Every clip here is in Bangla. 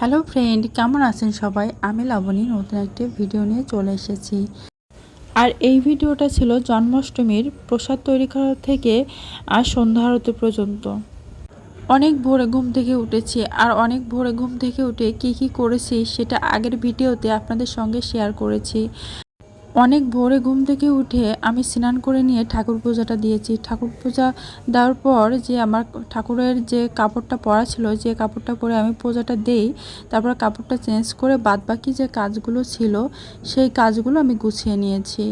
হ্যালো ফ্রেন্ড, কেমন আছেন সবাই? আমি লাবণী, নতুন একটি ভিডিও নিয়ে চলে এসেছি। আর এই ভিডিওটা ছিল জন্মাষ্টমীর প্রসাদ তৈরি করা থেকে আর সন্ধ্যা আরতি পর্যন্ত। অনেক ভোরে ঘুম থেকে উঠেছি। আর অনেক ভোরে ঘুম থেকে উঠে কি কি করেছি সেটা আগের ভিডিওতে আপনাদের সঙ্গে শেয়ার করেছি। অনেক ভোরে ঘুম থেকে উঠে আমি স্নান করে নিয়ে ঠাকুর পূজাটা দিয়েছি। ঠাকুর পূজা দেওয়ার পর যে আমার ঠাকুরের যে কাপড়টা পরা ছিল, যে কাপড়টা পরে আমি পূজাটা দেই, তারপর কাপড়টা চেঞ্জ করে বাদবাকি যে কাজগুলো ছিল, সেই কাজগুলো আমি গুছিয়ে নিয়েছি।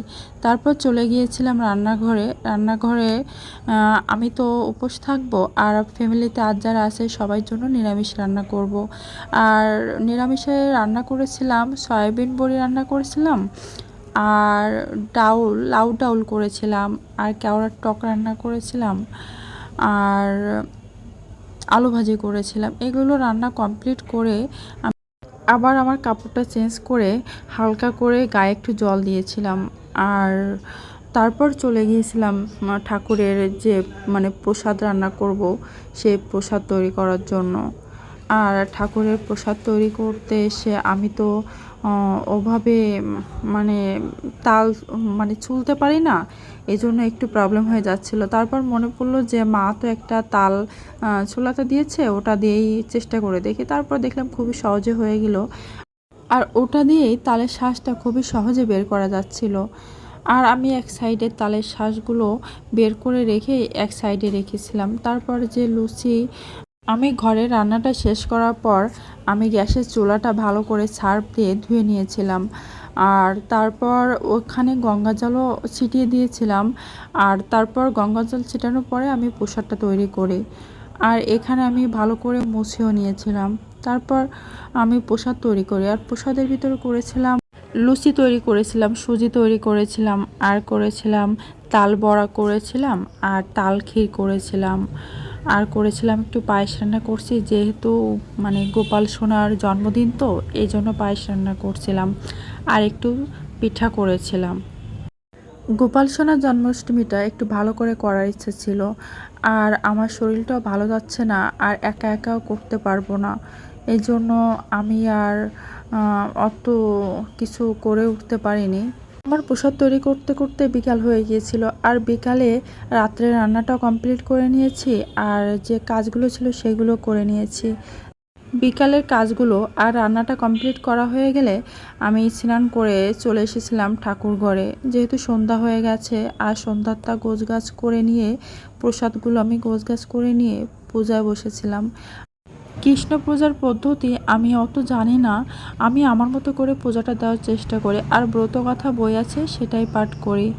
তারপর চলে গিয়েছিলাম রান্নাঘরে। রান্নাঘরে আমি তো উপোস থাকব আর ফ্যামিলিতে আর যারা আছে সবার জন্য নিরামিষ রান্না করব। আর নিরামিষে রান্না করেছিলাম, সয়াবিন বড়ি রান্না করেছিলাম আর ডাউল, লাউ ডাউল করেছিলাম, আর কেওড়ার টক রান্না করেছিলাম, আর আলু ভাজি করেছিলাম। এগুলো রান্না কমপ্লিট করে আবার আমার কাপড়টা চেঞ্জ করে হালকা করে গায়ে একটু জল দিয়েছিলাম। আর তারপর চলে গিয়েছিলাম ঠাকুরের যে মানে প্রসাদ রান্না করব সেই প্রসাদ তৈরি করার জন্য। আর ঠাকুরের প্রসাদ তৈরি করতে এসে আমি তো ওভাবে মানে তাল মানে চুলতে পারি না এই জন্য একটু প্রবলেম হয়ে যাচ্ছিল। তারপর মনে পড়ল যে মা তো একটা তাল ছোলাতে দিয়েছে, ওটা দিয়েই চেষ্টা করে দেখি। তারপর দেখলাম খুবই সহজে হয়ে গেল। আর ওটা দিয়েই তালের শ্বাসটা খুবই সহজে বের করা যাচ্ছিল। আর আমি এক সাইডে তালের শ্বাসগুলো বের করে রেখে এক সাইডে রেখেছিলাম। তারপর যে লুচি আমি ঘরে রান্নাটা শেষ করার পর আমি গ্যাসের চুলাটা ভালো করে সার্ফ দিয়ে ধুয়ে নিয়েছিলাম। আর তারপর ওখানে গঙ্গা জলও ছিটিয়ে দিয়েছিলাম। আর তারপর গঙ্গা জল ছিটানোর পরে আমি প্রসাদটা তৈরি করি। আর এখানে আমি ভালো করে মুছেও নিয়েছিলাম। তারপর আমি প্রসাদ তৈরি করি। আর প্রসাদের ভিতরে করেছিলাম, লুচি তৈরি করেছিলাম, সুজি তৈরি করেছিলাম, আর করেছিলাম তাল বড়া করেছিলাম, আর তাল ক্ষীর করেছিলাম। আর করেছিলাম একটু পায়েস রান্না করছি, যেহেতু মানে গোপাল সোনার জন্মদিন তো, এই জন্য পায়েস রান্না করছিলাম আর একটু পিঠা করেছিলাম। গোপাল সোনার জন্মাষ্টমীটা একটু ভালো করে করার ইচ্ছে ছিল আর আমার শরীরটাও ভালো যাচ্ছে না আর একা একাও করতে পারব না। এই জন্য আমি আর অত কিছু করে উঠতে পারিনি। আমার প্রসাদ তৈরি করতে করতে বিকাল হয়ে গিয়েছিল। আর বিকালে রাত্রে রান্নাটা কমপ্লিট করে নিয়েছি আর যে কাজগুলো ছিল সেগুলো করে নিয়েছি। বিকালের কাজগুলো আর রান্নাটা কমপ্লিট করা হয়ে গেলে আমি স্নান করে চলে এসেছিলাম ঠাকুর ঘরে। যেহেতু সন্ধ্যা হয়ে গেছে আর সন্ধ্যাটা গোছগাছ করে নিয়ে প্রসাদগুলো আমি গোছগাছ করে নিয়ে পূজায় বসেছিলাম। কৃষ্ণ পূজার পদ্ধতি আমি অত জানি না। আমি আমার মতো করে পূজাটা দেওয়ার চেষ্টা করি। আর ব্রত কথা বই আছে, সেটাই পাঠ করি।